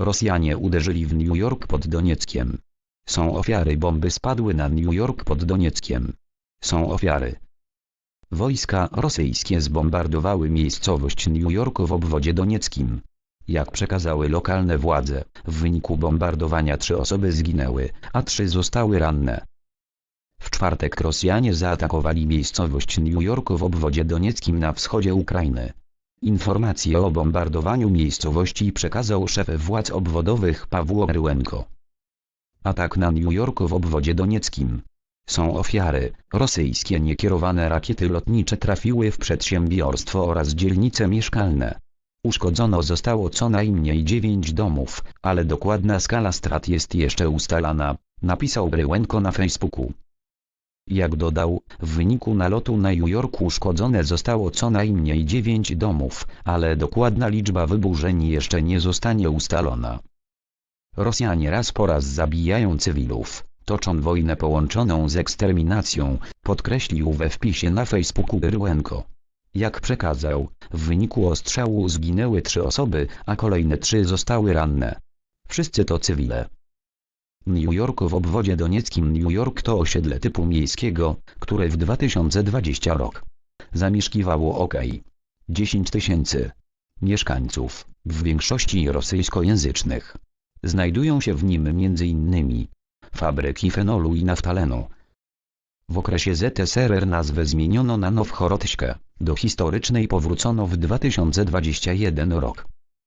Rosjanie uderzyli w New York pod Donieckiem. Są ofiary bomby spadły na New York pod Donieckiem. Są ofiary. Wojska rosyjskie zbombardowały miejscowość New York w obwodzie donieckim. Jak przekazały lokalne władze, w wyniku bombardowania trzy osoby zginęły, a trzy zostały ranne. W czwartek Rosjanie zaatakowali miejscowość New York w obwodzie donieckim na wschodzie Ukrainy. Informację o bombardowaniu miejscowości przekazał szef władz obwodowych Pawło Ryłenko. Atak na New York w obwodzie donieckim. Są ofiary. Rosyjskie niekierowane rakiety lotnicze trafiły w przedsiębiorstwo oraz dzielnice mieszkalne. Uszkodzono zostało co najmniej 9 domów, ale dokładna skala strat jest jeszcze ustalana, napisał Ryłenko na Facebooku. Jak dodał, w wyniku nalotu na New York uszkodzone zostało co najmniej 9 domów, ale dokładna liczba wyburzeń jeszcze nie zostanie ustalona. Rosjanie raz po raz zabijają cywilów, toczą wojnę połączoną z eksterminacją, podkreślił we wpisie na Facebooku Ryłenko. Jak przekazał, w wyniku ostrzału zginęły trzy osoby, a kolejne trzy zostały ranne. Wszyscy to cywile. New York w obwodzie donieckim New York to osiedle typu miejskiego, które w 2020 rok zamieszkiwało ok. 10 tysięcy mieszkańców, w większości rosyjskojęzycznych. Znajdują się w nim m.in. fabryki fenolu i naftalenu. W okresie ZSRR nazwę zmieniono na Nowchorotyśkę, do historycznej powrócono w 2021 rok.